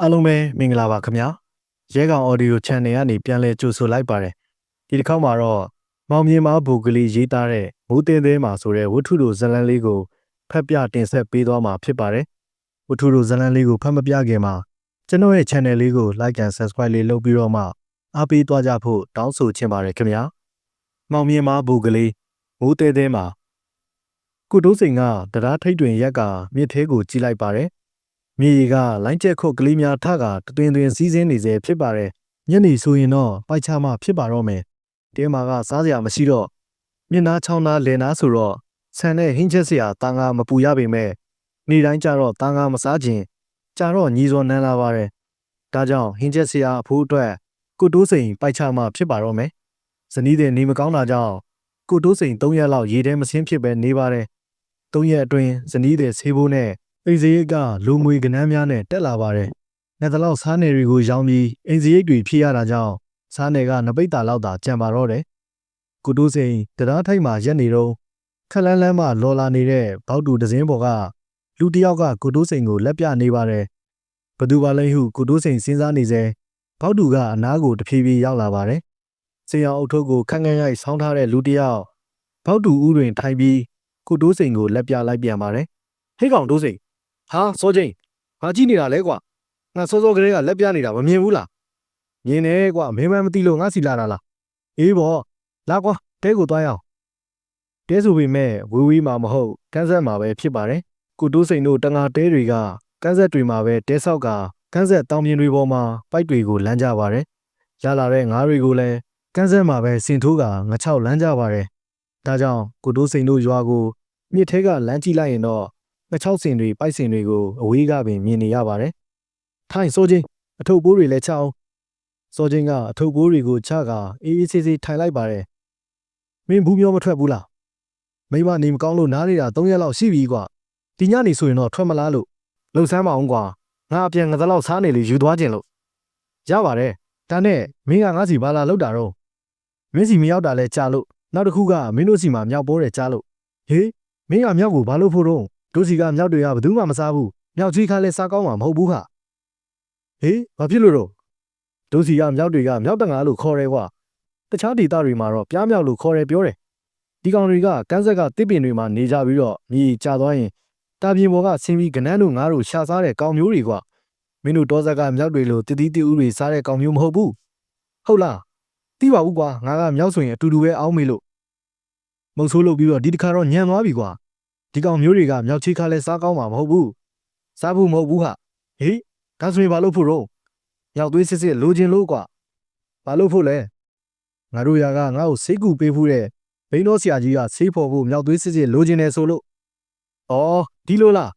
အားလုံးပဲမင်္ဂလာပါခင်ဗျာရဲကောင် audio channel ကနေပြန်လည်ကြိုဆိုလိုက်ပါတယ်ဒီတစ်ခေါက်မှာတော့မောင်မြင်မာဘူကလေးရေးသားတဲ့မိုးတင်းသေးမှာဆိုတဲ့ဝတ္ထုတို့ဇတ်လန်းလေးကိုဖတ်ပြတင်ဆက်ပေးသွားမှာဖြစ်ပါတယ်ဝတ္ထုတို့ဇတ်လန်းလေးကိုဖတ်မပြခင်မှာကျွန်တော်ရဲ့ channel လေးကို like and subscribe လေးလုပ်ပြီးတော့မှအားပေးသွားကြဖို့တောင်းဆိုချင်ပါတယ်ခင်ဗျာမောင်မြင်မာဘူကလေးမိုးတင်းသေးမှာကုတိုးစိန်ကတရားထိတ်တွင်ရက်ကမြစ်သေးကိုကြီးလိုက်ပါတယ် မြေကြီးကလိုင်းကျက်ခုတ်ကလေးများထကတတွင်တွင်စီးဆင်းနေစေဖြစ်ပါတယ်ညနေဆိုရင်တော့ပိုက်ချမှဖြစ်ပါတော့မယ်တဲမာကစားစရာမရှိတော့မျက်နှာချောင်းသားလယ်နာဆိုတော့ဆန်နဲ့ဟင်းချက်စရာတာငါမပူရပေမဲ့နေ့တိုင်းကြတော့တာငါမစားခြင်းကြတော့ညီစောနန်းလာပါတယ်ဒါကြောင့်ဟင်းချက်စရာအဖိုးအတွက်ကုတိုးစိန်ပိုက်ချမှဖြစ်ပါတော့မယ်ဇနီးတဲ့နေမကောင်းတာကြောင့်ကုတိုးစိန်၃ရက်လောက်ရေထဲမစင်းဖြစ်ပဲနေပါတယ်၃ရက်အတွင်းဇနီးတဲ့ဆေးဖိုးနဲ့ အိမ်စရိတ်ကလူငွေကနန်းများနဲ့တက်လာပါတယ်။နှစ်တလောက်စားနယ်တွေကိုရောင်းပြီးအိမ်စရိတ်တွေဖြည့်ရတာကြောင့်စားနယ်ကနပိတ်တာလောက်သာကြံပါတော့တယ်။ကုတိုးစိန်တရားထိုက်မှာရက်နေတော့ခက်လန်းလန်းမှလော်လာနေတဲ့ဘောက်တူဒဇင်းပေါ်ကလူတစ်ယောက်ကကုတိုးစိန်ကိုလက်ပြနေပါတယ်။ဘသူပါလဲဟုကုတိုးစိန်စဉ်းစားနေစေဘောက်တူကအနားကိုတဖြည်းဖြည်းရောက်လာပါတယ်။စေအောင်အုပ်ထုပ်ကိုခန့်ခန့်ရိုက်ဆောင်းထားတဲ့လူတစ်ယောက်ဘောက်တူဦးတွင်ထိုင်ပြီးကုတိုးစိန်ကိုလက်ပြလိုက်ပြန်ပါတယ်။ဟေးကောင်တိုးစိန် ဟာစောချင်းဘာကြည့်နေတာလဲကွာငါစောစောကလေးကလက်ပြနေတာမမြင်ဘူးလားမြင်တယ်ကွာမင်းမမသိလို့ငါစီလာတာလားအေးပေါ့လာကွာတဲကိုသွားရအောင်တဲဆိုပေမဲ့ဝေးဝေးမှာမဟုတ်ကန်းဆက်မှာပဲဖြစ်ပါတယ်ကုတိုးစိန်တို့တငါတဲတွေကကန်းဆက်တွေမှာပဲတဲဆောက်ကကန်းဆက်တောင်ပြင်တွေပေါ်မှာပိုက်တွေကိုလမ်းကြပါတယ်ရလာတဲ့ငါးတွေကိုလည်းကန်းဆက်မှာပဲစင်ထိုးကငါချောက်လမ်းကြပါတယ်ဒါကြောင့်ကုတိုးစိန်တို့ရွာကိုမြစ်ထဲကလမ်းကြည့်လိုက်ရင်တော့ ငချောက်စင်တွေပိုက်စင်တွေကိုအဝေးကပင်မြင်နေရပါတယ်။ထိုင်စိုးချင်းအထုပ်ပိုးတွေလည်းချအောင်စိုးချင်းကအထုပ်ပိုးတွေကိုချကအေးအေးဆေးဆေးထိုင်လိုက်ပါတယ်။မင်းဘူးမျိုးမထွက်ဘူးလား။မိမနေမကောင်းလို့နားနေတာ၃ရက်လောက်ရှိပြီကွာ။ဒီညနေဆိုရင်တော့ထွက်မလားလို့လှုပ်ဆန်းမအောင်ကွာ။ငါအပြန်ငသလောက်စားနေလေယူသွားခြင်းလို့ရပါတယ်။ဒါနဲ့မင်းကငါစီဘာလာလောက်တာတော့မင်းစီမရောက်တာလဲကြားလို့နောက်တစ်ခုကမင်းတို့စီမှာမြောက်ပိုးတယ်ကြားလို့ဟေးမင်းကမြောက်ကိုဘာလို့ဖို့တော့ တို့စီကမြောက်တွေကဘယ်သူမှမစားဘူးမြောက်ကြီးခါလဲစားကောင်းမှာမဟုတ်ဘူးခဟေးဘာဖြစ်လို့တော့တို့စီကမြောက်တွေကမြောက်တငါလို့ခေါ်ရဲကွာတခြားဒေသတွေမှာတော့ပြားမြောက်လို့ခေါ်ရဲပြောတယ်ဒီကောင်တွေကကန်းဆက်ကတစ်ပင်တွေမှာနေကြပြီးတော့မြေကျသွားရင်တာပြင်ပေါ်ကဆင်းပြီးကနန်းတို့ငါတို့ရှာစားတဲ့ကောင်မျိုးတွေကွာမင်းတို့တောဆက်ကမြောက်တွေလို့တတိတိဥတွေစားတဲ့ကောင်မျိုးမဟုတ်ဘူးဟုတ်လားသိပါဘူးကွာငါကမြောက်ဆိုရင်အတူတူပဲအောင်းမေလို့မုံဆိုးလုပ်ပြီးတော့ဒီတစ်ခါတော့ညံသွားပြီကွာ ဒီကောင်မျိုးတွေကမြောက်ချီခါလဲစားကောင်းမှာမဟုတ်ဘူးစားဖို့မဟုတ်ဘူးဟာဟေးဒါဆိုရင်ဘာလို့ဖို့တော့မြောက်သွေးစစ်စစ်လိုချင်လို့ကွာဘာလို့ဖို့လဲငါတို့ယာကငါ့ကိုစိတ်ကူပေးဖူးတဲ့ဘိန်းတော်ဆရာကြီးကဆေးဖော်ဖို့မြောက်သွေးစစ်စစ်လိုချင်တယ်ဆိုလို့ဩဒီလိုလား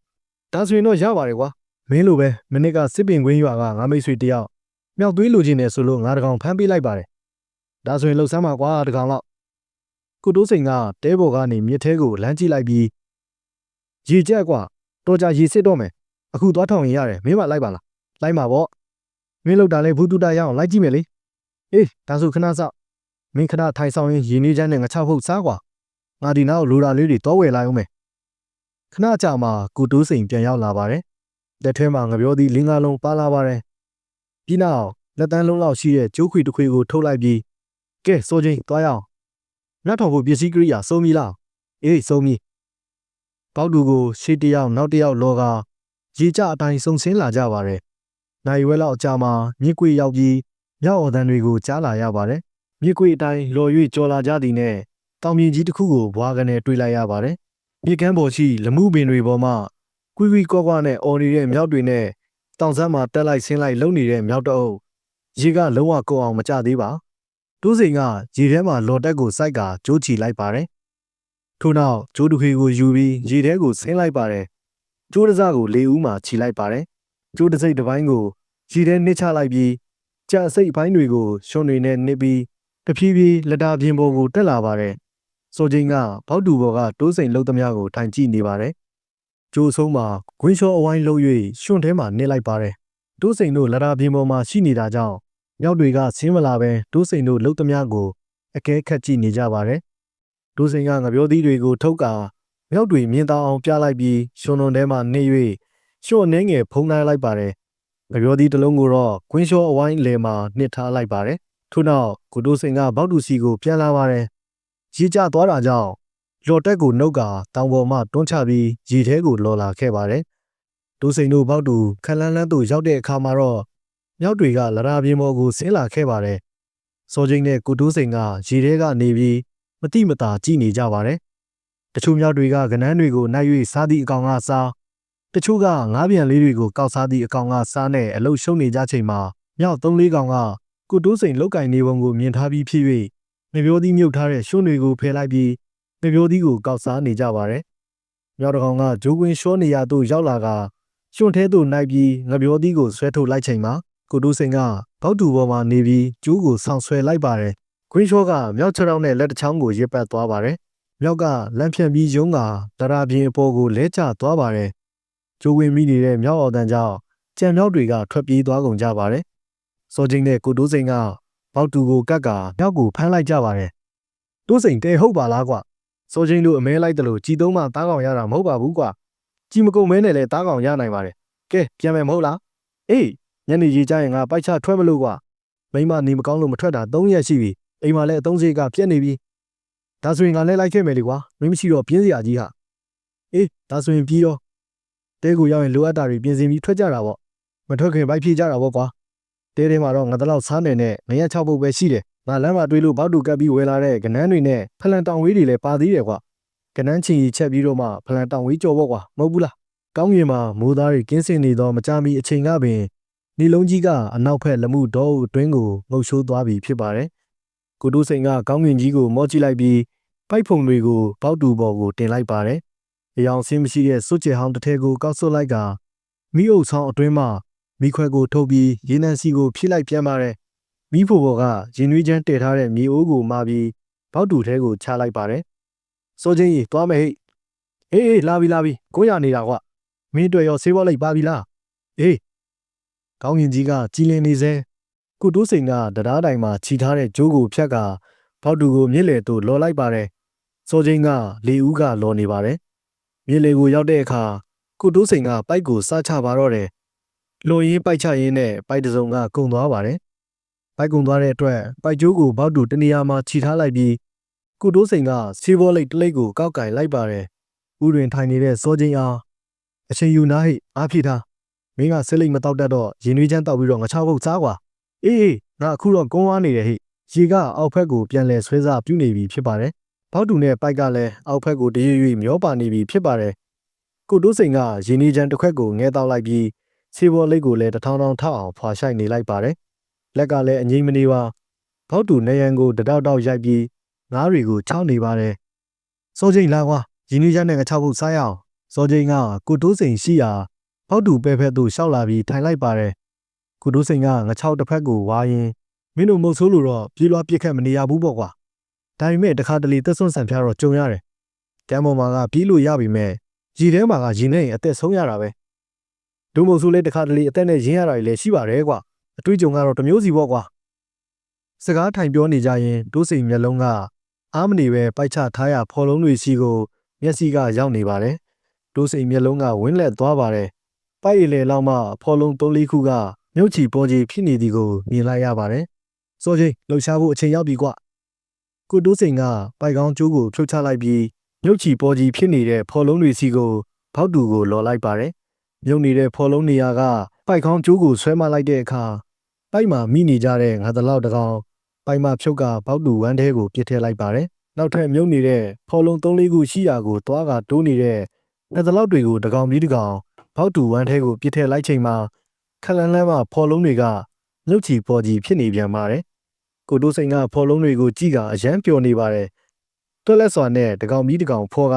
ဒါဆိုရင်တော့ရပါတယ်ကွာမင်းလိုပဲမနစ်ကစစ်ပင်ကွင်းရွာကငါမိတ်ဆွေတယောက်မြောက်သွေးလိုချင်တယ်ဆိုလို့ငါတကောင်ဖမ်းပေးလိုက်ပါတယ်ဒါဆိုရင်လှုပ်ဆမ်းပါကွာတကောင်လောက်ကုတိုးစိန်ကတဲဘော်ကနေမြစ်ထဲကိုလမ်းကြည့်လိုက်ပြီး ရေကြက်ကွာတော်ကြရေစစ်တော့မယ်အခုသွားထောင်ရင်ရတယ်မင်းမလိုက်ပါလားလိုက်ပါပေါ့မင်းလောက်တာလဲဘူးတူတာရအောင်လိုက်ကြည့်မယ်လေအေးဒါဆိုခဏစောက်မင်းခဏထိုင်ဆောင်ရင်ရေနေချမ်းနဲ့ငါချောက်ဖို့စားကွာငါဒီနောက်လိုတာလေးတွေတောဝယ်လိုက်အောင်မယ်ခဏကြာမှကုတိုးစိန်ပြန်ရောက်လာပါတယ်လက်ထဲမှာငပြောသည်လင်းကားလုံးပါလာပါတယ်ပြီးနောက်လက်တန်းလုံးလောက်ရှိတဲ့ကျိုးခွေတစ်ခွေကိုထုတ်လိုက်ပြီးကဲစိုးချင်းသွားရအောင်ငါထောင်ဖို့ပစ္စည်းကိရိယာစုံပြီလားအေးစုံပြီ ပေါက်တူကိုရှေ့တစ်ယောက်နောက်တစ်ယောက်လောကရေကြအတိုင်းစုံဆင်းလာကြပါတယ်။နိုင်ဝဲလောက်အကြာမှာမြစ်ကွေရောက်ပြီးမြောက်အော်တန်တွေကိုကြားလာရပါတယ်။မြစ်ကွေအတိုင်းလော်၍ကြော်လာကြသည်နဲ့တောင်ပြင်ကြီးတစ်ခုကိုဘွားကနေတွေ့လိုက်ရပါတယ်။မြစ်ကမ်းပေါ်ရှိလမှုပင်တွေပေါ်မှာကွီကွီကွာကွာနဲ့အော်နေတဲ့မြောက်တွေနဲ့တောင်ဆန်းမှာတက်လိုက်ဆင်းလိုက်လုံနေတဲ့မြောက်တအုပ်ရေကလုံးဝကောအောင်မကြသေးပါ။တိုးစိန်ကရေထဲမှာလော်တက်ကိုစိုက်ကကြိုးချီလိုက်ပါတယ် ထို့နောက်ဂျိုးတူခေကိုယူပြီးရေထဲကိုဆင်းလိုက်ပါတယ်ကျိုးတစားကိုလေဦးမှာခြိလိုက်ပါတယ်ကျိုးတစိတ်တစ်ပိုင်းကိုရေထဲနစ်ချလိုက်ပြီးကြာစိတ်ပိုင်းတွေကိုရှွန်တွေနဲ့နစ်ပြီးတဖြည်းဖြည်းလက်တာပြင်ပေါ်ကိုတက်လာပါတယ်ဆိုချင်းကဘောက်တူဘော်ကတိုးစိန်လှုပ်သမျှကိုထိုင်ကြည့်နေပါတယ်ကျိုးဆုံးမှာဂွင်းလျှောအဝိုင်းလှုပ်၍ရှွန်ထဲမှာနစ်လိုက်ပါတယ်တိုးစိန်တို့လက်တာပြင်ပေါ်မှာရှိနေတာကြောင့်မြောက်တွေကဆင်းမလာပဲတိုးစိန်တို့လှုပ်သမျှကိုအကဲခတ်ကြည့်နေကြပါတယ် ဒိုးစိန်ကငပြောသီးတွေကိုထုတ်ကာမြောက်တွေမြင်တောင်အောင်ပြလိုက်ပြီးရှင်ွန်ထဲမှာနေ၍ရှော့နှင်းငယ်ဖုံးလိုက်လိုက်ပါတယ်ငပြောသီးတစ်လုံးကိုတော့ကွင်းလျှောအဝိုင်းလေမှာနှစ်ထားလိုက်ပါတယ်ထို့နောက်ကိုတိုးစိန်ကဘောက်တူစီကိုပြန်လာပါတယ်ရေကျသွားတာကြောင့်လော်တက်ကိုနှုတ်ကာတောင်ပေါ်မှတွန်းချပြီးရေထဲကိုလော်လာခဲ့ပါတယ်တိုးစိန်တို့ဘောက်တူခက်လန်းလန်းသို့ရောက်တဲ့အခါမှာတော့မြောက်တွေကလရာပြင်းပေါ်ကိုဆင်းလာခဲ့ပါတယ်စောချင်းနဲ့ကိုတိုးစိန်ကရေထဲကနေပြီး မတိမတာကြည့်နေကြပါတယ်တချို့မြောက်တွေကကနန်းတွေကိုနိုင်၍စားသည့်အကောင်ကစားတချို့ကငားပြန်လေးတွေကိုကောက်စားသည့်အကောင်ကစားနဲ့အလုရှုံနေကြချိန်မှာမြောက်၃၄ကောင်ကကိုတိုးစိန်လောက်ကင်နေပုံကိုမြင်ထားပြီးဖြစ်၍ငပြိုးသီးမြုပ်ထားတဲ့ရှုံးတွေကိုဖယ်လိုက်ပြီးငပြိုးသီးကိုကောက်စားနေကြပါတယ်မြောက်တစ်ကောင်ကဂျိုးကွင်းရှောနေရာသို့ရောက်လာကရှုံထဲသို့နိုင်ပြီးငပြိုးသီးကိုဆွဲထုတ်လိုက်ချိန်မှာကိုတိုးစိန်ကဘောက်တူပေါ်မှာနေပြီးကျိုးကိုဆောင်းဆွဲလိုက်ပါတယ် ကွင်းရှောကမြောက်ချောင်းနဲ့လက်တစ်ချောင်းကိုရစ်ပတ်သွားပါတယ်မြောက်ကလမ်းဖြန့်ပြီးယုံကဒရာပြင်းအပေါ်ကိုလဲကျသွားပါတယ်ကျိုးဝင်မိနေတဲ့မြောက်အောင်တန်ကြောင့်ကြံမြောက်တွေကထွက်ပြေးသွားကုန်ကြပါတယ်စောချင်းနဲ့ကိုတိုးစိန်ကဘောက်တူကိုကတ်ကာမြောက်ကိုဖမ်းလိုက်ကြပါတယ်တိုးစိန်တဲဟုတ်ပါလားကွစောချင်းတို့အမဲလိုက်တယ်လို့ကြည်သုံးမှတားကောင်ရတာမဟုတ်ပါဘူးကွကြည်မကုန်မဲနဲ့လည်းတားကောင်ရနိုင်ပါတယ်ကဲပြန်မယ်မဟုတ်လားအေးညနေကြီးကျရင်ငါပိုက်ချထွက်မလို့ကွမိမနေမကောင်းလို့မထွက်တာ၃ရက်ရှိပြီ အိမ်မှာလည်းအသုံးစရိတ်ကပြက်နေပြီဒါဆိုရင်ငါလည်းလိုက်ခဲ့မယ်လေကွာမင်းမရှိတော့ပြင်းစရာကြီးဟာအေးဒါဆိုရင်ပြီးတော့တဲကိုရောက်ရင်လိုအပ်တာတွေပြင်ဆင်ပြီးထွက်ကြတာပေါ့မထွက်ခင်ဘိုက်ဖြေကြတာပေါ့ကွာတဲထဲမှာတော့ငါတလောက်စားနေနဲ့ငရက်၆ပုတ်ပဲရှိတယ်ငါလမ်းမှာတွေးလို့ဘောက်တူကပ်ပြီးဝယ်လာတဲ့ကနန်းတွေနဲ့ဖလန်တောင်ဝေးတွေလည်းပါသေးတယ်ကွာကနန်းချင်ကြီးချက်ပြီးတော့မှဖလန်တောင်ဝေးကြော်ပေါ့ကွာမဟုတ်ဘူးလားကောင်းကင်မှာမိုးသားတွေကင်းစင်နေသောမကြမီအချိန်ကပင်နေလုံးကြီးကအနောက်ဘက်လက်မှုတော်အတွင်းကိုငုပ်ရှိုးသွားပြီဖြစ်ပါတယ် ကိုတိုးစိန်ကကောင်းကင်ကြီးကိုမော့ကြည့်လိုက်ပြီးပိုက်ဖုံတွေကိုပေါက်တူပေါ်ကိုတင်လိုက်ပါတယ်။အယောင်ဆင်းမရှိတဲ့စွတ်ချေဟောင်းတစ်ထည်ကိုကောက်ဆွတ်လိုက်ကမိအုပ်ဆောင်အတွင်းမှမိခွဲကိုထုတ်ပြီးရေနံစီကိုဖြည့်လိုက်ပြန်ပါတယ်။မိဖို့ဘော်ကရင်နွေးချမ်းတည်ထားတဲ့မြေအိုးကိုမှာပြီးပေါက်တူထဲကိုချလိုက်ပါတယ်။စိုးချင်းကြီးသွားမယ်ဟိ။အေးအေးလာပြီလာပြီကိုရနေတာကွ။မင်းတွေ့ရောဆေးဘောလိုက်ပါပြီလား။အေးကောင်းရင်ကြီးကကြည်လင်နေစေ ကုတိုးစိန်ကတရားတိုင်မှာခြိထားတဲ့ဂျိုးကိုဖြတ်ကာဖောက်တူကိုမြစ်လေသို့လော်လိုက်ပါတယ်။စောချင်းကလေဦးကလော်နေပါတယ်။မြစ်လေကိုရောက်တဲ့အခါကုတိုးစိန်ကပိုက်ကိုစားချပါတော့တယ်။လွန်ရင်းပိုက်ချရင်းနဲ့ပိုက်တစုံကကုံသွားပါတယ်။ပိုက်ကုံသွားတဲ့အတွက်ပိုက်ကျိုးကိုဘောက်တူတနေရာမှာခြိထားလိုက်ပြီးကုတိုးစိန်ကဆေးဘောလိတ်တလိတ်ကိုကောက်ကင်လိုက်ပါတယ်။ဥတွင်ထိုင်နေတဲ့စောချင်းအားအချိန်ယူနာဟိအားဖြည့်ထားမင်းကဆဲလိတ်မတောက်တတ်တော့ရင်နွေးချမ်းတောက်ပြီးတော့ငချောက်ဖို့စားကွာ အေးအေးငါအခုတော့ကုန်းဝါနေတယ်ဟိရေကအောက်ဖက်ကိုပြန်လဲဆွဲစားပြုနေပြီဖြစ်ပါတယ်ဘောက်တူနဲ့ပိုက်ကလည်းအောက်ဖက်ကိုတရွရွမျောပါနေပြီဖြစ်ပါတယ်ကိုတိုးစိန်ကရင်းနှီးချမ်းတစ်ခွက်ကိုငဲတောက်လိုက်ပြီးဆေးဘောလိတ်ကိုလည်းတထောင်ထောင်ထောက်အောင်ဖွာရှိုက်နေလိုက်ပါတယ်လက်ကလည်းအငိမ့်မနေပါဘောက်တူနေရန်ကိုတတောက်တောက်ရိုက်ပြီးငားတွေကိုချောင်းနေပါတယ်စောချင်းလာကွာရင်းနှီးချမ်းနဲ့ငချောက်ဖို့စားရအောင်စောချင်းကကိုတိုးစိန်ရှိရာဘောက်တူပဲဖက်သို့ရှောက်လာပြီးထိုင်လိုက်ပါတယ် ကုတိုးစိန်ကငချောက်တစ်ဖက်ကိုဝါရင်မင်းတို့မုတ်ဆိုးလို့တော့ပြေးလွှားပြစ်ခတ်မနေရဘူးပေါ့ကွာဒါပေမဲ့တခါတလေသက်ဆွန့်ဆန်ဖျားတော့ကြုံရတယ်တမ်းပေါ်မှာကပြေးလို့ရပြီမဲ့ရီထဲမှာကရင်နဲ့ရင်အသက်ဆုံးရတာပဲဒုမုတ်ဆိုးလေးတခါတလေအသက်နဲ့ရင်းရတာလည်းရှိပါတယ်ကွာအတွေ့အကြုံကတော့တမျိုးစီပေါ့ကွာစကားထိုင်ပြောနေကြရင်တိုးစိန်မျက်လုံးကအားမနေပဲပိုက်ချထားရဖော်လုံးတွေစီကိုမျက်စိကရောက်နေပါတယ်တိုးစိန်မျက်လုံးကဝင်းလက်သွားပါတယ်ပိုက်ရည်လေလောက်မှဖော်လုံး၃လေးခုက မြုပ်ချီပေါ်ကြီးဖြစ်နေသည်ကိုမြင်လိုက်ရပါတယ်။စောချင်းလှုပ်ရှားဖို့အချိန်ရောက်ပြီကွ။ကိုတိုးစိန်ကပိုက်ကောင်းကျိုးကိုဖြုတ်ချလိုက်ပြီးမြုပ်ချီပေါ်ကြီးဖြစ်နေတဲ့ဖော်လုံးတွေစီကိုဘောက်တူကိုလော်လိုက်ပါတယ်။မြုပ်နေတဲ့ဖော်လုံးနေရာကပိုက်ကောင်းကျိုးကိုဆွဲမလိုက်တဲ့အခါပိုက်မှာမိနေကြတဲ့ငါတလောက်တကောင်ပိုက်မှာဖြုတ်ကဘောက်တူဝမ်းထဲကိုပြစ်ထည့်လိုက်ပါတယ်။နောက်ထပ်မြုပ်နေတဲ့ဖော်လုံး၃လေးခုရှိရာကိုသွားကတိုးနေတဲ့ငါတလောက်တွေကိုတကောင်ပြီးတကောင်ဘောက်တူဝမ်းထဲကိုပြစ်ထည့်လိုက်ချိန်မှာ ခလန်းလန်းမှဖော်လုံးတွေကမြုပ်ချီပေါ်ကြီးဖြစ်နေပြန်ပါတယ်။ကိုတိုးစိန်ကဖော်လုံးတွေကိုကြည့်ကအရန်ပျော်နေပါတယ်။တွက်လက်စွာနဲ့တကောင်ပြီးတကောင်ဖော်က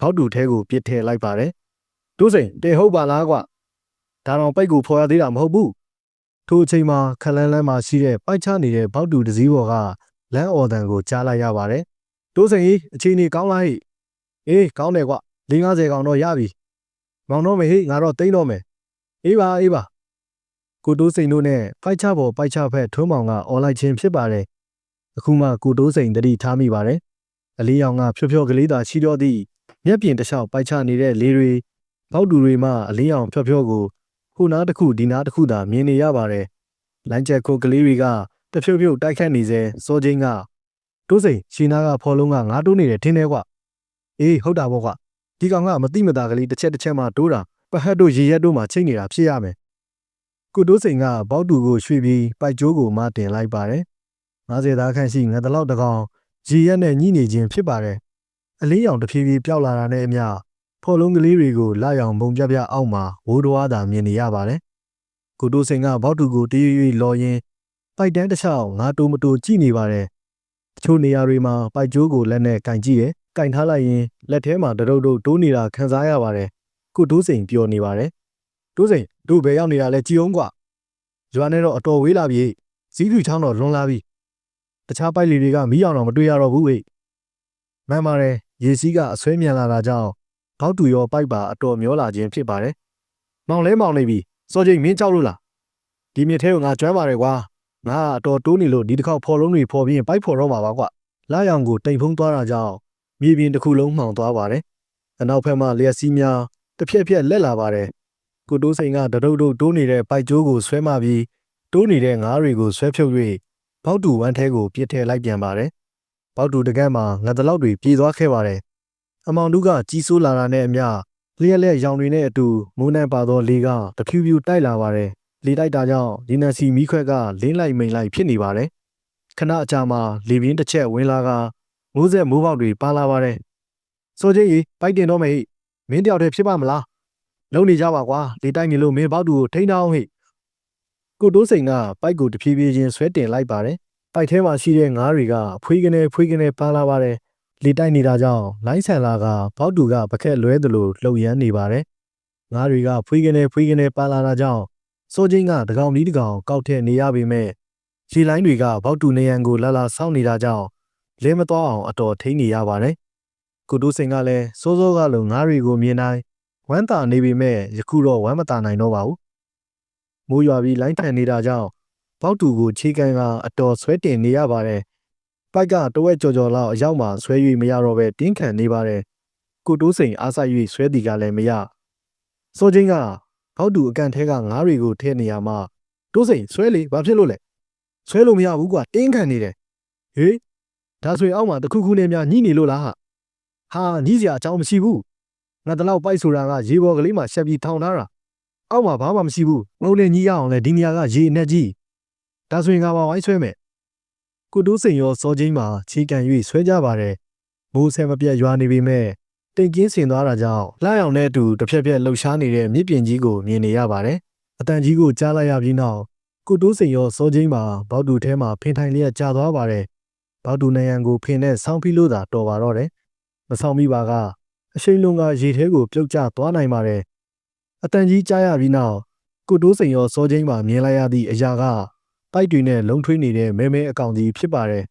ဘောက်တူထဲကိုပြစ်ထည့်လိုက်ပါတယ်။တိုးစိန်တေဟုတ်ပါလားကွ။ဒါတော့ပိတ်ကိုဖော်ရသေးတာမဟုတ်ဘူး။ထိုအချိန်မှာခလန်းလန်းမှာရှိတဲ့ပိုက်ချနေတဲ့ဘောက်တူတစည်းပေါ်ကလမ်းအော်တန်ကိုကြားလိုက်ရပါတယ်။တိုးစိန်ကြီးအချိန်ကြီးကောင်းလားဟိ။အေးကောင်းတယ်ကွ။50ကောင်တော့ရပြီ။မောင်တော့မေဟိငါတော့တိမ့်တော့မယ်။အေးပါအေးပါ ကိုတိုးစိန်တို့နဲ့ပိုက်ချပေါ်ပိုက်ချဖက်ထွန်းမောင်ကအော်လိုက်ခြင်းဖြစ်ပါတယ်။အခုမှကိုတိုးစိန်တတိထားမိပါတယ်။အလေးရောင်ကဖြော့ဖြော့ကလေးသာရှိတော့သည့်မျက်ပြင်တစ်လျှောက်ပိုက်ချနေတဲ့လေးတွေပေါက်တူတွေမှအလေးရောင်ဖြော့ဖြော့ကိုဟိုနားတစ်ခုဒီနားတစ်ခုသာမြင်နေရပါတယ်။လိုင်းချက်ခုတ်ကလေးတွေကတဖြုတ်ဖြုတ်တိုက်ခတ်နေစေစောချင်းကတိုးစိန်ရှီနာကဖော်လုံးကငါတိုးနေတယ်ထင်တယ်ကွ။အေးဟုတ်တာပေါ့ကွ။ဒီကောင်ကမတိမတာကလေးတစ်ချက်တစ်ချက်မှတိုးတာပဟတ်တို့ရေရက်တို့မှချိန်နေတာဖြစ်ရမယ်။ ကုတိုးစိန်ကဘောက်တူကိုရွှေ့ပြီးပိုက်ကျိုးကိုမတင်လိုက်ပါတယ်။50သားခန့်ရှိငါတလောက်တကောင်ရေရက်နဲ့ညှိနေခြင်းဖြစ်ပါတယ်။အလေးရောင်တစ်ဖြည်းဖြည်းပျောက်လာတာနဲ့အမျှဖော်လုံးကလေးတွေကိုလာရောင်ပုံပြပြအောက်မှာဝိုးတော်သာမြင်နေရပါတယ်။ကုတိုးစိန်ကဘောက်တူကိုတရွရွလော်ရင်းပိုက်တန်းတစ်ချောင်းငါတိုးမတိုးကြည့်နေပါတယ်။တချို့နေရာတွေမှာပိုက်ကျိုးကိုလက်နဲ့ကင်ကြည့်တယ်။ကင်ထားလိုက်ရင်လက်ထဲမှာတရုပ်တုပ်တိုးနေတာခံစားရပါတယ်။ကုတိုးစိန်ပျော်နေပါတယ်။ တိုးစိန်တို့ဘယ်ရောက်နေတာလဲကြည်အောင်ကွာ။ရွာနဲ့တော့အတော်ဝေးလာပြီ။ဇီးဖြူချောင်းတော့လွန်လာပြီ။တခြားပိုက်လီတွေကမီးအောင်တော့မတွေ့ရတော့ဘူးဟေ့။မှန်ပါတယ်။ရေစီးကအဆွဲမြန်လာတာကြောင့်ဘောက်တူရောပိုက်ပါအတော်မျောလာခြင်းဖြစ်ပါတယ်။မောင်လဲမောင်နေပြီ။စောချိန်မင်းကြောက်လို့လား။ဒီမြစ်ထဲကငါကျွမ်းပါတယ်ကွာ။ငါအတော်တိုးနေလို့ဒီတစ်ခေါက်ဖော်လုံးတွေဖော်ပြီးရင်ပိုက်ဖော်တော့မှာပါကွ။လာရောင်ကိုတိမ်ဖုံးသွားတာကြောင့်မြေပြင်တစ်ခုလုံးမှောင်သွားပါတယ်။အနောက်ဘက်မှလျက်စီးများတစ်ဖြက်ဖြက်လက်လာပါတယ်။ ကိုတိုးစိန်ကတရုတ်တုတ်တိုးနေတဲ့ပိုက်ကျိုးကိုဆွဲမပြီးတိုးနေတဲ့ငါးတွေကိုဆွဲဖြုတ်၍ဘောက်တူဝမ်းထဲကိုပြစ်ထည့်လိုက်ပြန်ပါတယ်။ဘောက်တူတကက်မှာငါတလောက်တွေပြေးသွားခဲ့ပါတယ်။အမောင်တို့ကကြီးစိုးလာတာနဲ့အမျှလျက်လက်ရောင်တွေနဲ့အတူမိုးနှံပါသောလေကတဖြူဖြူတိုက်လာပါတယ်။လေတိုက်တာကြောင့်ဒီနန်စီမီးခွက်ကလင်းလိုက်မိန်လိုက်ဖြစ်နေပါတယ်။ခဏအကြာမှာလေပြင်းတစ်ချက်ဝင်လာကမိုးဆက်မိုးပေါက်တွေပါလာပါတယ်။စိုးချင်းကြီးပိုက်တင်တော့မေးမင်းတယောက်တည်းဖြစ်ပါမလား။ လုံနေကြပါကွာလေတိုက်နေလို့မင်းပေါက်တူကိုထိန်းထားအောင်ဟိ။ကိုတိုးစိန်ကပိုက်ကိုတဖြည်းဖြည်းချင်းဆွဲတင်လိုက်ပါတယ်။ပိုက်ထဲမှာရှိတဲ့ငါးတွေကဖွေးကနေဖွေးကနေပါလာပါတယ်။လေတိုက်နေတာကြောင့်လိုင်းဆန်လာကဘောက်တူကပကက်လွဲသလိုလှုပ်ရမ်းနေပါတယ်။ငါးတွေကဖွေးကနေဖွေးကနေပါလာတာကြောင့်စိုးချင်းကတကောင်ဒီတကောင်ကောက်ထည့်နေရပေမဲ့ခြေလိုင်းတွေကဘောက်တူနေရန်ကိုလာလာဆောင်းနေတာကြောင့်လဲမသွားအောင်အတော်ထိန်းနေရပါတယ်။ကုတိုးစိန်ကလည်းစိုးစိုးကလိုငါးတွေကိုမြင်တိုင်း ဝမ်းသာနေပေမဲ့ယခုတော့ဝမ်းမသာနိုင်တော့ပါဘူး။မိုးရွာပြီးလိုင်းထန်နေတာကြောင့်ဘောက်တူကိုခြေကန်ကအတော်ဆွဲတင်နေရပါတယ်။ပိုက်ကတဝက်ကြော်ကြော်လောက်အရောက်မှဆွဲ၍မရတော့ပဲတင်းခံနေပါတယ်။ကုတိုးစိန်အားဆိုင်၍ဆွဲတီကလည်းမရ။စိုးချင်းကဘောက်တူအကန်ထဲကငါးတွေကိုထည့်နေရမှတိုးစိန်ဆွဲလေဘာဖြစ်လို့လဲ။ဆွဲလို့မရဘူးကွာတင်းခံနေတယ်။ဟေးဒါဆိုရင်အောက်မှာတခုခုနဲ့များညှိနေလို့လားဟာဟာညှိစရာအကြောင်းမရှိဘူး ငါတလောက်ပိုက်ဆိုတာကရေပေါ်ကလေးမှာရှက်ပြီးထောင်ထားတာအောက်မှာဘာမှမရှိဘူးငုံနဲ့ညှိရအောင်လဲဒီနေရာကရေအနဲ့ကြီးဒါဆိုရင်ငါပါဝိုင်းဆွဲမယ်ကုတိုးစိန်ရောစောချင်းမှာချီကန်၍ဆွဲကြပါတယ်မိုးဆဲမပြတ်ရွာနေပေမဲ့တိတ်ကင်းစင်သွားတာကြောင့်လှအောင်နဲ့အတူတစ်ဖြက်ဖြက်လှုပ်ရှားနေတဲ့မြစ်ပြင်ကြီးကိုမြင်နေရပါတယ်အတန်ကြီးကိုကြားလိုက်ရပြီးနောက်ကုတိုးစိန်ရောစောချင်းမှာဘောက်တူထဲမှာဖင်ထိုင်လျက်ကြာသွားပါတယ်ဘောက်တူနယံကိုဖင်နဲ့ဆောင်းပြီးလို့သာတော်ပါတော့တယ်မဆောင်မိပါက အရှိန်လုံးကရေထဲကိုပြုတ်ကျသွားနိုင်ပါတယ်အတန်ကြီးကြားရပြီးနောက်ကုတိုးစိန်ရောစောချင်းမှာမြင်လိုက်ရသည့်အရာကပိုက်တွေနဲ့လုံထွေးနေတဲ့မဲမဲအကောင်ကြီးဖြစ်ပါတယ်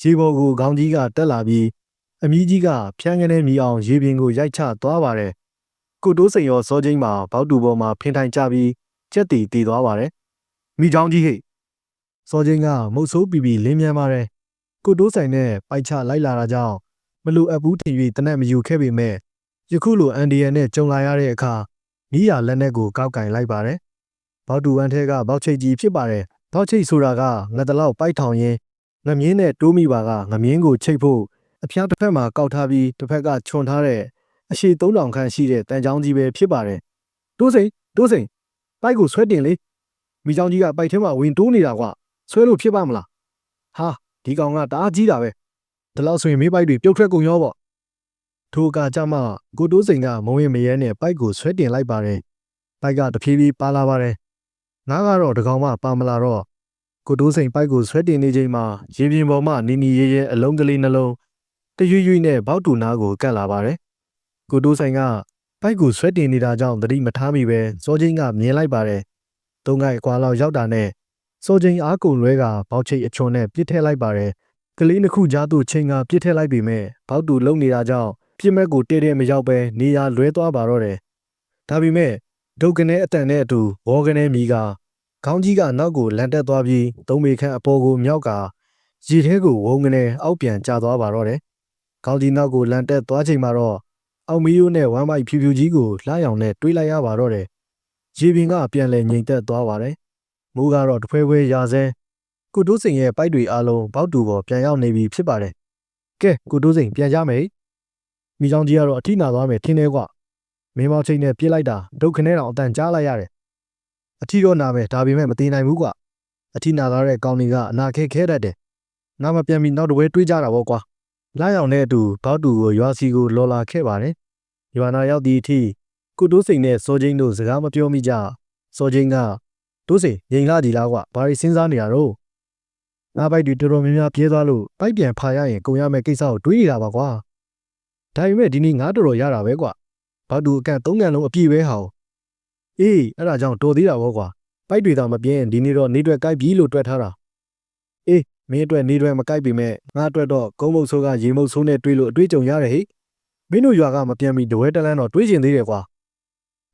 ရေပေါ်ကိုခေါင်းကြီးကတက်လာပြီးအမီးကြီးကဖြန်းကနေမီအောင်ရေပြင်ကိုရိုက်ချသွားပါတယ်ကုတိုးစိန်ရောစောချင်းမှာဘောက်တူပေါ်မှာဖင်ထိုင်ကြပြီးကြက်တီတည်သွားပါတယ်မိချောင်းကြီးဟိစောချင်းကမုတ်ဆိုးပီပီလင်းမြန်းပါတယ်ကိုတိုးဆိုင်နဲ့ပိုက်ချလိုက်လာတာကြောင့် မလိုအပ်ဘူးထင်၍တနက်မယူခဲ့ပေမဲ့ယခုလိုအန်ဒီယန်နဲ့ကြုံလာရတဲ့အခါမိရလက်နဲ့ကိုကောက်ကင်လိုက်ပါတယ်။ဘောက်တူဝမ်ထဲကဘောက်ချိတ်ကြီးဖြစ်ပါတယ်။ဘောက်ချိတ်ဆိုတာကငတလောက်ပိုက်ထောင်ရင်းငမြင်းနဲ့တိုးမိပါကငမြင်းကိုချိတ်ဖို့အဖျားတစ်ဖက်မှာကောက်ထားပြီးတစ်ဖက်ကခြုံထားတဲ့အရှိ3000ခန့်ရှိတဲ့တန်ချောင်းကြီးပဲဖြစ်ပါတယ်။တိုးစိန်တိုးစိန်ပိုက်ကိုဆွဲတင်လေမိချောင်းကြီးကပိုက်ထဲမှာဝင်တိုးနေတာကွာဆွဲလို့ဖြစ်ပါမလား။ဟာဒီကောင်ကတအားကြီးတာပဲ ဒီလောက်ဆိုရင်မေးပိုက်တွေပြုတ်ထွက်ကုန်ရောပေါ့ထိုကကြမှာကိုတိုးစိန်ကမုံရင်မရဲနဲ့ပိုက်ကိုဆွဲတင်လိုက်ပါတယ်ပိုက်ကတဖြည်းဖြည်းပါလာပါတယ်ငါကတော့တကောင်မှပါမလာတော့ကိုတိုးစိန်ပိုက်ကိုဆွဲတင်နေချိန်မှာရေပြင်ပေါ်မှနီနီရဲရဲအလုံးကလေးနှလုံးတရွရွနဲ့ဘောက်တူနာကိုကတ်လာပါတယ်ကိုတိုးစိန်ကပိုက်ကိုဆွဲတင်နေတာကြောင့်သတိမထားမိပဲစောချင်းကမြင်လိုက်ပါတယ်သုံးခိုက်ကွာလောက်ရောက်တာနဲ့စောချင်းအားကုန်လွဲကဘောက်ချိတ်အချွန်နဲ့ပြစ်ထည့်လိုက်ပါတယ် ကလေးနှစ်ခုကြားသို့ချိန်ကပြစ်ထည့်လိုက်ပေမဲ့ဘောက်တူလုံနေတာကြောင့်ပြစ်မဲ့ကိုတဲတဲမရောက်ပဲနေရာလွဲသွားပါတော့တယ်ဒါပေမဲ့ဒုတ်ကနေအတန်နဲ့အတူဝေါကနေမီကခေါင်းကြီးကနောက်ကိုလန်တက်သွားပြီးသုံးမေခန့်အပေါ်ကိုမြောက်ကရေထဲကိုဝုံကနေအောက်ပြန်ကျသွားပါတော့တယ်ခေါင်းကြီးနောက်ကိုလန်တက်သွားချိန်မှာတော့အောင်မီယိုနဲ့ဝမ်းမိုက်ဖြူဖြူကြီးကိုလှရောင်နဲ့တွေးလိုက်ရပါတော့တယ်ရေပြင်ကပြန်လဲငြိမ်သက်သွားပါတယ်။မိုးကတော့တဖွဲဖွဲရာစဲ ကုတိုးစိန်ရဲ့ပိုက်တွေအားလုံးဘောက်တူပေါ်ပြန်ရောက်နေပြီဖြစ်ပါတယ်။ကဲကုတိုးစိန်ပြန်ကြမယ်။မိချောင်းကြီးကတော့အထိနာသွားမယ်ထင်တယ်ကွ။မင်းမောင်ချိန်နဲ့ပြေးလိုက်တာဒုက္ခနဲ့တောင်အတန်ကြားလိုက်ရတယ်။အထီတော့နာမယ်ဒါပေမဲ့မသေးနိုင်ဘူးကွ။အထီနာသွားတဲ့ကောင်းကြီးကအနာခဲခဲတတ်တယ်။ငါမပြန်ပြီးနောက်တစ်ဝဲတွေးကြတာပေါ့ကွာ။လာရောက်တဲ့အတူဘောက်တူကိုရွာစီကိုလော်လာခဲ့ပါတယ်။ရွာနာရောက်သည့်အထိကုတိုးစိန်နဲ့စောချင်းတို့စကားမပြောမိကြစောချင်းကတိုးစိန်ငိန်လာကြည်လားကွာဘာရီစဉ်းစားနေရတော့ ငါပိုက်တွေတော်တော်များများပြေးသွားလို့ပိုက်ပြန်ဖာရရင်ကုန်ရမယ့်ကိစ္စကိုတွေးနေတာပါကွာဒါပေမဲ့ဒီနေ့ငါတော်တော်ရတာပဲကွာဘာတူအကန့်သုံးကန်လုံးအပြည့်ပဲဟောင်းအေးအဲ့ဒါကြောင့်တော်သေးတာဗောကွာပိုက်တွေတော့မပြင်းရင်ဒီနေ့တော့နေတွက်ကြိုက်ပြီလို့တွက်ထားတာအေးမင်းအတွက်နေတွက်မကြိုက်ပေမဲ့ငါအတွက်တော့ကုန်းမုတ်ဆိုးကရေမုတ်ဆိုးနဲ့တွေးလို့အတွေ့အကြုံရတယ်ဟိမင်းတို့ရွာကမပြန်မီတဝဲတလန်းတော့တွေးကျင်သေးတယ်ကွာ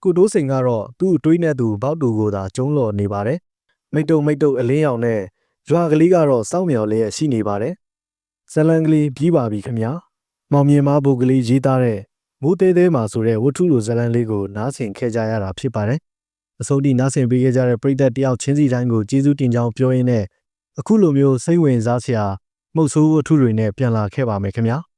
ကုတိုးစိန်ကတော့သူ့အတွေးနဲ့သူဘောက်တူကိုသာကျုံးလော်နေပါတယ်။မိတ်တုံမိတ်တုံအလင်းရောင်နဲ့ ရွာကလေးကတော့စောင့်မျှော်လျက်ရှိနေပါတယ်။ဇလန်ကလေးပြီးပါပြီခင်ဗျာ။မောင်မြင်မဘုတ်ကလေးရေးသားတဲ့မိုးသေးသေးမှာဆိုတဲ့ဝတ္ထုလိုဇလန်လေးကိုနားဆင်ခဲ့ကြရတာဖြစ်ပါတယ်။အစိုးဒီနားဆင်ပေးခဲ့ကြတဲ့ပရိသတ်တယောက်ချင်းစီတိုင်းကိုကျေးဇူးတင်ကြောင်းပြောရင်းနဲ့အခုလိုမျိုးစိတ်ဝင်စားစရာမှုတ်ဆိုးဝတ္ထုတွေနဲ့ပြန်လာခဲ့ပါမယ်ခင်ဗျာ။